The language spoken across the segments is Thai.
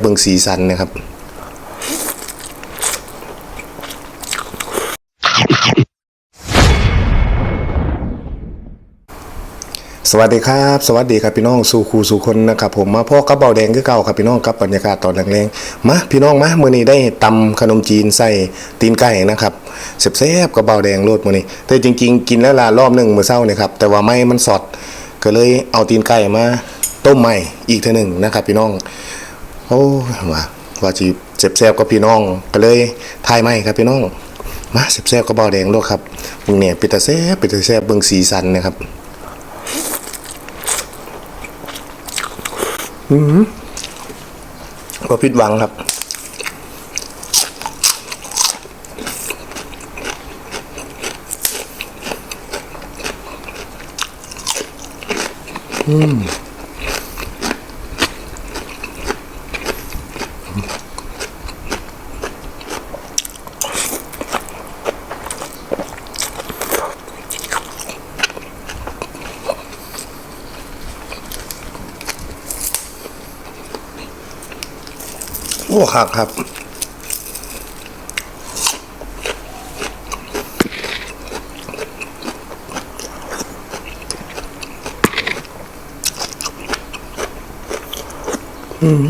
เบิ่งสีสันนะครับสวัสดีครับ สวัสดีครับพี่น้องสู่ครูสู่คนนะครับผมมาพ่อกับเบาแดงคือเก่าครับพี่น้องกับบรรยากาศตอนแรงๆมาพี่น้องมามื้อนี้ได้ตำขนมจีนใส่ตีนไก่นะครับแซ่บๆกับเบาแดงโลดมื้อนี้ แต่จริง ๆ กินแล้วล่ะรอบหนึ่งเมื้อเช้าเนี่ยครับแต่ว่าไม่มันสดก็เลยเอาตีนไก่มาต้มใหม่อีกเทื่อหนึงนะครับพี่น้อง โอ้ว่าว่าจีเจ็บแซบกับพี่น้อง ก็เลยทายไม่ครับพี่น้อง มาเจ็บแซบกับเบาแดงโลดครับมึงเนี่ยปิตาแซบปิตาแซบเบิ่งสีสันนะครับก็ผิดหวังครับอือ โอ้ครับครับอืม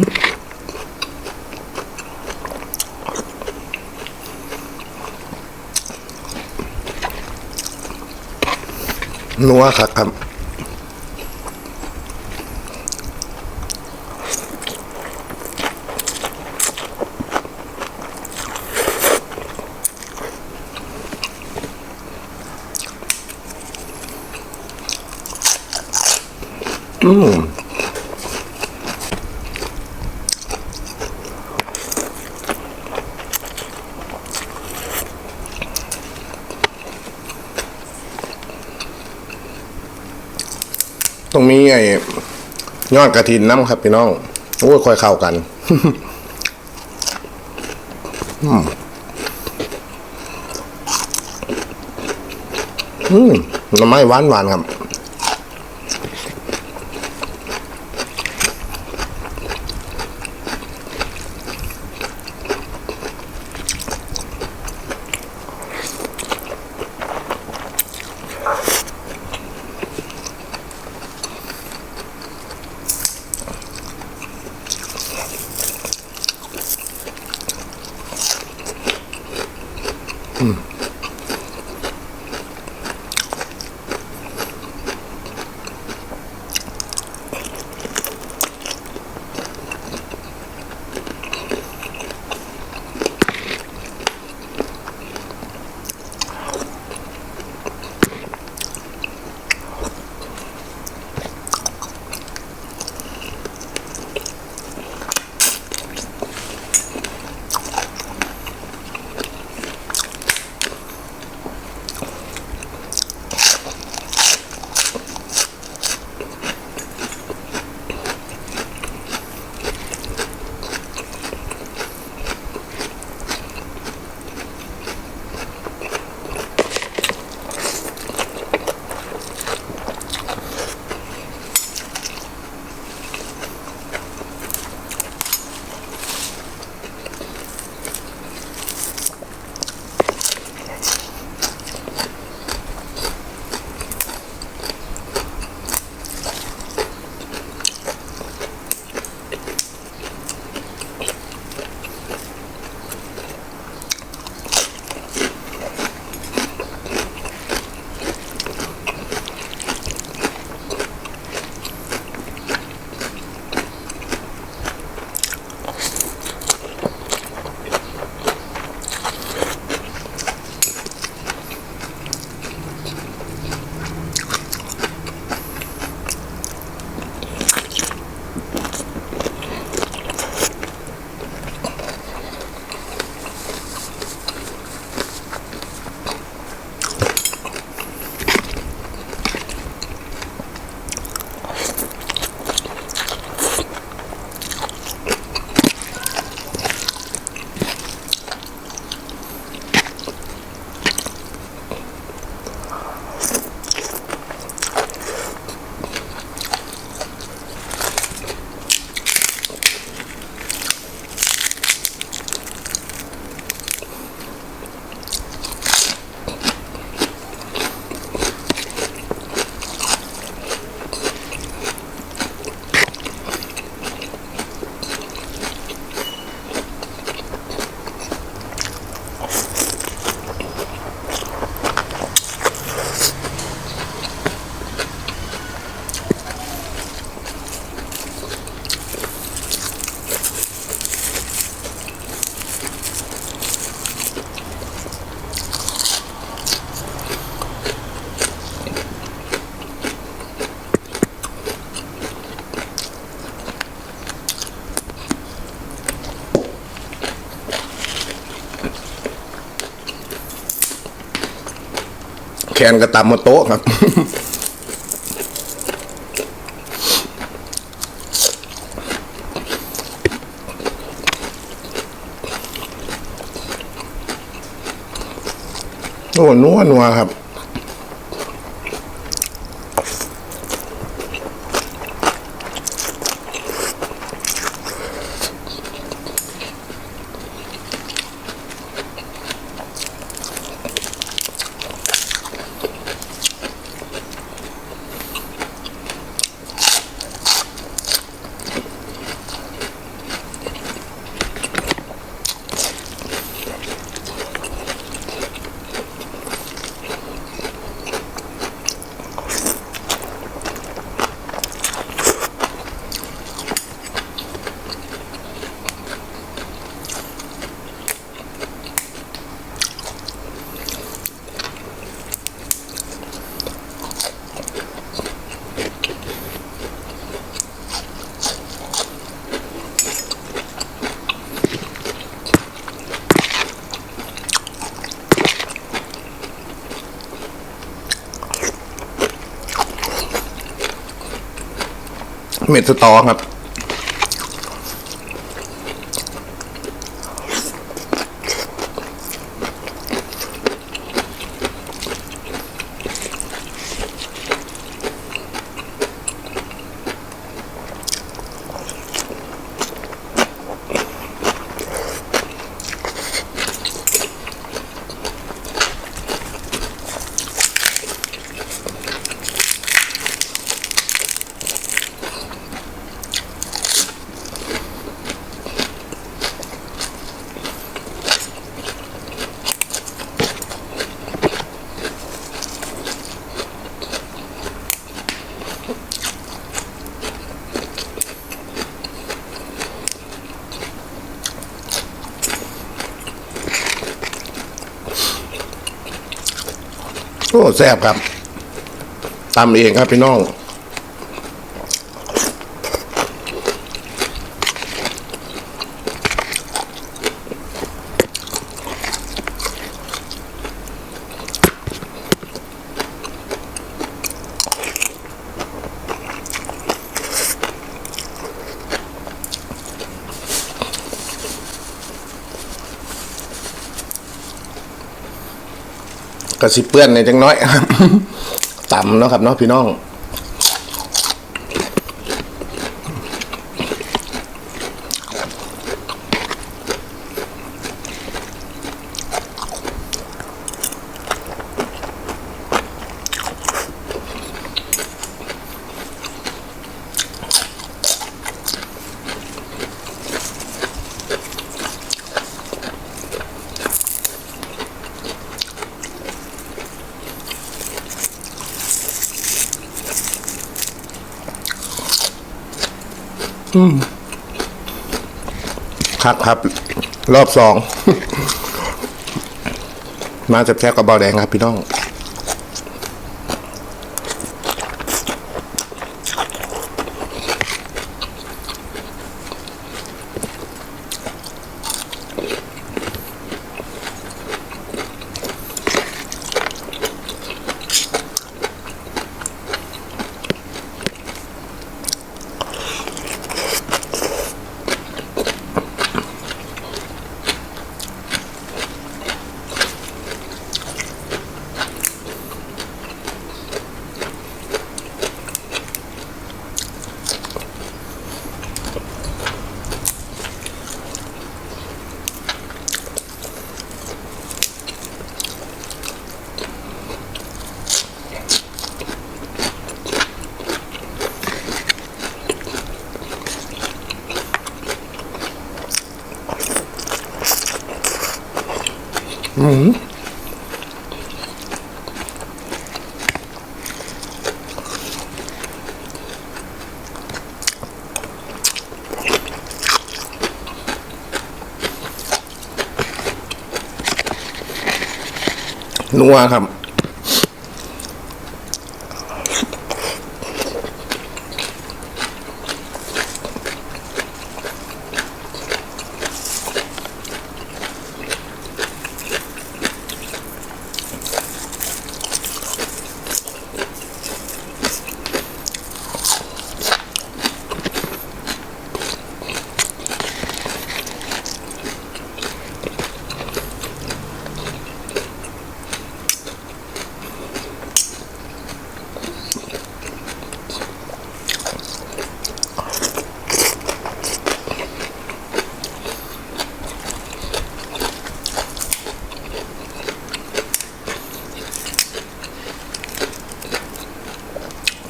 นัวครับครับ ตรงนี้ไอ้ยอดกระถินน้ำครับพี่น้องโอ้ยค่อยเข้ากันอืมอืมน้ำไม้หวานหวานๆครับ นกระตำมาโต๊ะครับโอ้นัวนัวครับ เม็ดสตอครับ โอ้แซ่บครับตำเองครับพี่น้อง กระสิเปื้อนในจังน้อย ต่ำเนาะครับเนาะพี่น้อง คักครับ รอบสอง มาจับแคบกับเบาแดงครับพี่น้อง นัวครับ อ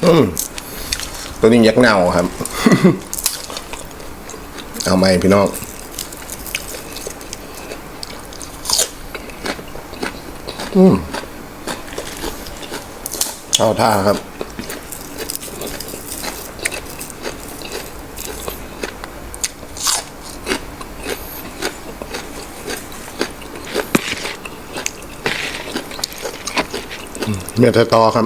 ตัวนี้ยักษ์เน่าครับ เอาไหมพี่น้องอืมเอาท่าครับเมียตะตอครับ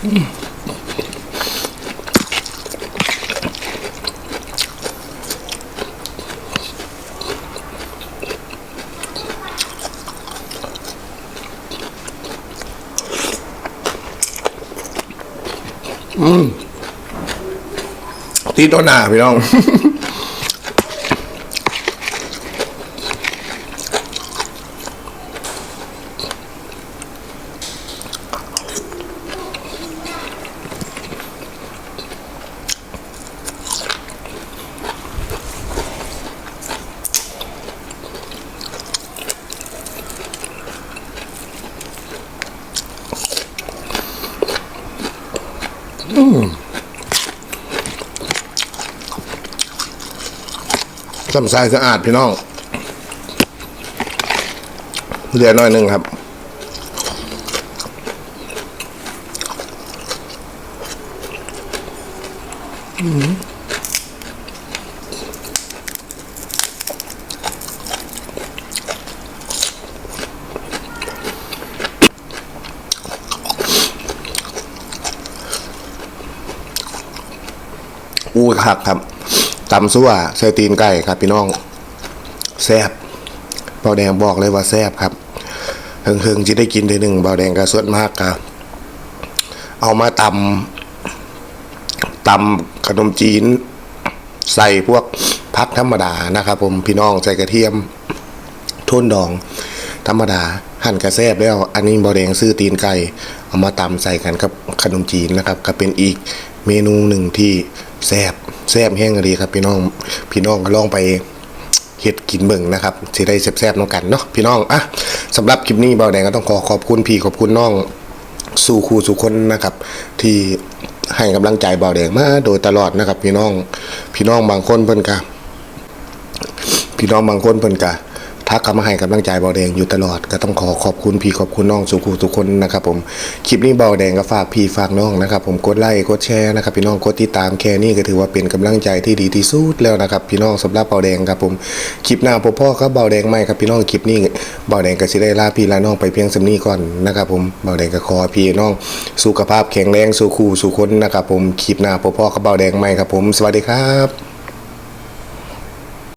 ตีต้นหน้าพี่น้อง สำสายสะอาดพี่น้องเหลือน่อยหนึ่งครับอู้คักครับ ตำซั่วใส่ตีนไก่ครับ พี่น้องแซ่บเบาแดงบอกเลยว่าแซ่บครับเฮิงๆจะได้กินเดือหนึ่งเบาแดงก็ส่วนมากครับ เอามาตำตำขนมจีน ใส่พวกพักธรรมดานะครับ ผมพี่น้องใส่กระเทียมทุ่นดอง ธรรมดาหั่นกระแซบแล้ว อันนี้บอแดงซื้อตีนไก่เอามาตำใส่กันกับขนมจีนนะครับ ก็เป็นอีกเมนูหนึ่งที่ แซบแซบแห้งดีครับ พี่น้องพี่น้องก็ลองไปเฮ็ดกินเบิ่งนะครับสิได้แซบๆน้องกันเนาะพี่น้องอะสำหรับคลิปนี้เบาแดงก็ต้องขอขอบคุณพี่ขอบคุณน้องสู่ครูสู่คนนะครับ ที่ให้กำลังใจเบาแดงมาโดยตลอดนะครับ พี่น้องพี่น้องบางคนเพิ่นก็พี่น้องบางคนเพิ่นก็ ทักเข้ามาให้กำลังใจเบาแดงอยู่ตลอดก็ต้องขอขอบคุณพี่ขอบคุณน้องสู่ครูสู่คนนะครับผมคลิปนี้เบาแดงก็ฝากพี่ฝากน้องนะครับผมกดไลค์กดแชร์นะครับพี่น้องกดติดตามแค่นี้ก็ถือว่าเป็นกำลังใจที่ดีที่สุดแล้วนะครับพี่น้องสำหรับเบาแดงครับผมคลิปหน้าพ่อพ่อครับเบาแดงไม่ครับพี่น้องคลิปนี้เบาแดงก็สิได้ลาพี่ลาน้องไปเพียงสำนี้ก่อนนะครับผมเบาแดงก็ขอพี่น้องสุขภาพแข็งแรงสู่คู่สู่คนนะครับผมคลิปหน้าพ่อพ่อครับเบาแดงไม่ครับผม สวัสดีครับ